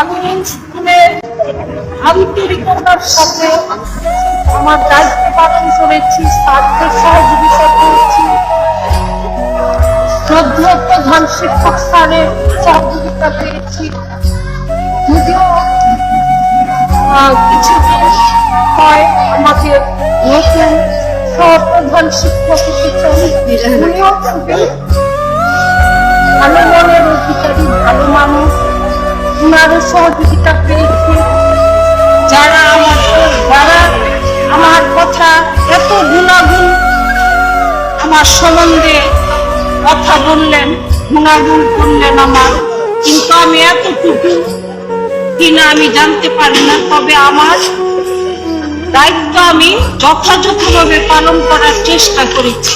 আমি স্কুলে আন্তরিকতার সাথে আমার দায়িত্ব পালন করেছি স্বার্থের সহযোগিতা করেছি। শ্রদ্ধা প্রধান শিক্ষক স্যারের সহযোগিতা পেয়েছি। যদিও কিছু হয় আমাদের নতুন সহপ্রধান শিক্ষক খুবই ভালো মনের অধিকারী, ভালো মানুষ। উনারও সহযোগিতা পেয়েছি যারা আমার যারা আমার কথা এত গুণাগুণ আমার সম্বন্ধে কথা বললেন, গুণাগুণ করলেন আমার। কিন্তু আমি এতটুকু কিনা আমি জানতে পারি না, তবে আমার দায়িত্ব আমি যথাযথভাবে পালন করার চেষ্টা করেছি।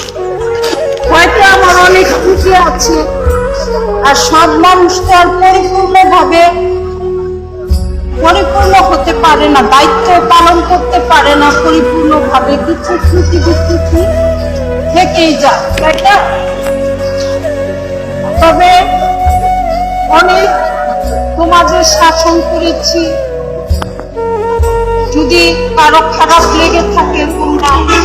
হয়তো আমার অনেক খুশি আছে। আর সব মানুষ তো আর পরিপূর্ণভাবে পরিপূর্ণ হতে পারে না, দায়িত্ব পালন করতে পারে না, পরিপূর্ণভাবে কিছু ত্রুটি বিচ্যুতি থেকেই যায়, তাই না? তবে অনেক সমাজে শাসন করেছি। যদি কারও খারাপ লেগে থাকে, তোমরা আমাকে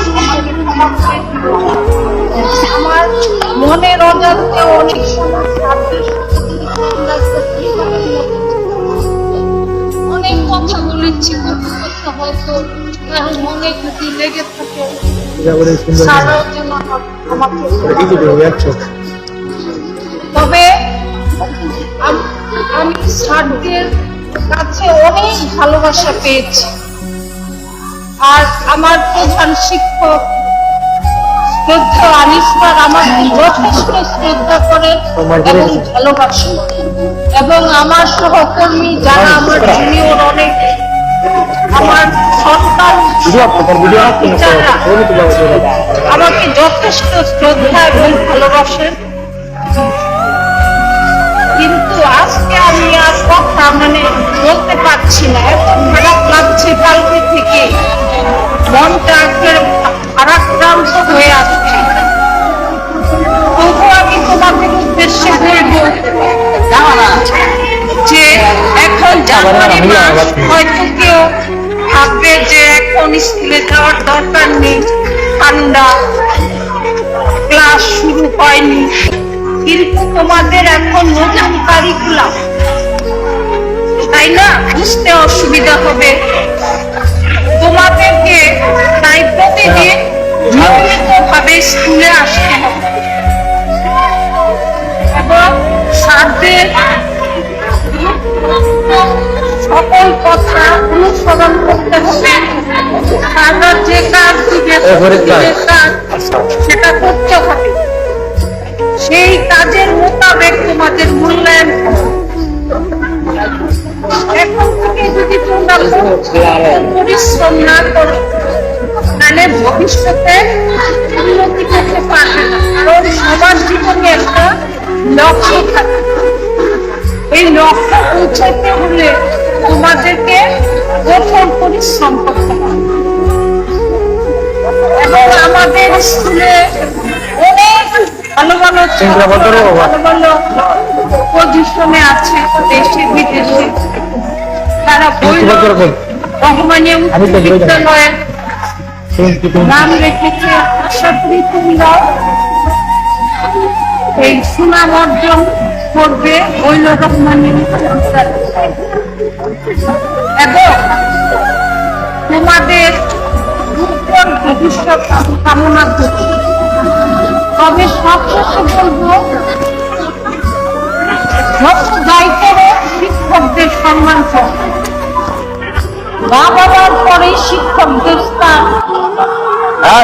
মনের অজান্তে অনেক সময় অনেক কথা বলেছি কত কথা হয়তো মনে যদি লেগে থাকে। তবে আমি স্যারদের কাছে অনেক ভালোবাসা পেয়েছি। আর আমার প্রধান শিক্ষক শ্রদ্ধা আনিসবার আমাকে যথেষ্ট শ্রদ্ধা করে এবং এবং আমার সহকর্মী যারা আমার জুনিয়র অনেক আমার সন্তান আমাকে যথেষ্ট শ্রদ্ধা এবং ভালোবাসেন কিন্তু আজকে আমি আর কথা মানে বলতে পারছি না এত খারাপ লাগছে কালকে থেকে। মনটা একেবারে ভারাক্রান্ত হয়ে আসছে। তবু আমি তোমাদের উদ্দেশ্যে বলব যে এখন জানুয়ারি মাস হয়তো কেউ ভাববে যে এখন স্কুলে যাওয়ার দরকার নেই ঠান্ডা ক্লাস শুরু হয়নি। কিন্তু তোমাদের এখন নতুন কারিকুলাম তাই না? বুঝতে অসুবিধা হবে। সকল কথা অনুসরণ করতে হবে। স্যাররা যে কাজ সেটা করতে হবে। সেই কাজের মোতাবেক তোমাদের মূল্যায়ন এখন থেকে যদি তোমরা পরিশ্রম না করো তাহলে ভবিষ্যতে উন্নতি করতে পারবে না। কারণ সবার জীবনে একটা লক্ষ্য থাকে। এই লক্ষ্য পৌঁছাতে হলে তোমাদেরকে কঠোর পরিশ্রম করতে হবে এবং আমাদের স্কুলে অনেক ভালো ভালো? ভালো ভালো পজিশনে আছে দেশে বিদেশে তারা। রহমানিয়া উচ্চ আমি তো বই জানি। বিদ্যালয়ে নাম রেখেছে আশা করি তোমরা এই সুনাম অর্জন করবে বৈল রহমানিয়া এবং তোমাদের উজ্জ্বল ভবিষ্যৎ কামনা করি। তবে সবশেষে বলব। যত যাই শিক্ষকদের সম্মান করো। মা বাবার পরে শিক্ষকদের স্থান। হ্যাঁ,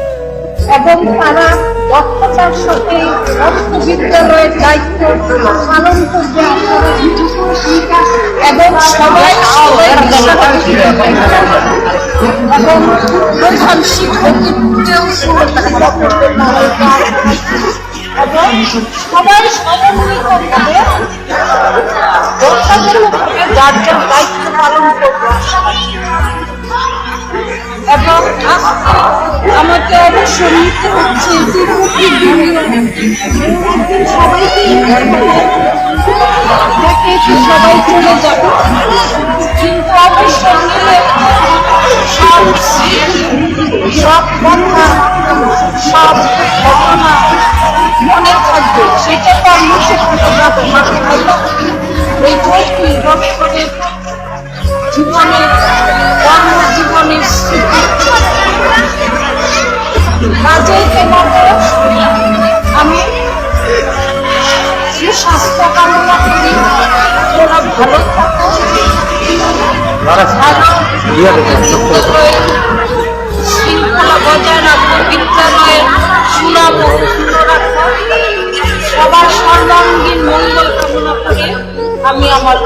এবং তারা দক্ষতার সাথে বিদ্যালয়ের দায়িত্ব পালন করবে এবং সবাই এবং প্রধান করবেন এবং সবাই দায়িত্ব পালন করবে এবং আমাকে নিতে হচ্ছে তিরুপতি সবাইকে সবাই চলে যাবে। কিন্তু আমার নিলে ভালো? শৃঙ্খলা বজায় রাখো, বিদ্যালয়ের সুনাম অক্ষুণ্ণ রাখো। সবার সর্বাঙ্গীন মঙ্গল কামনা করে আমি আমার।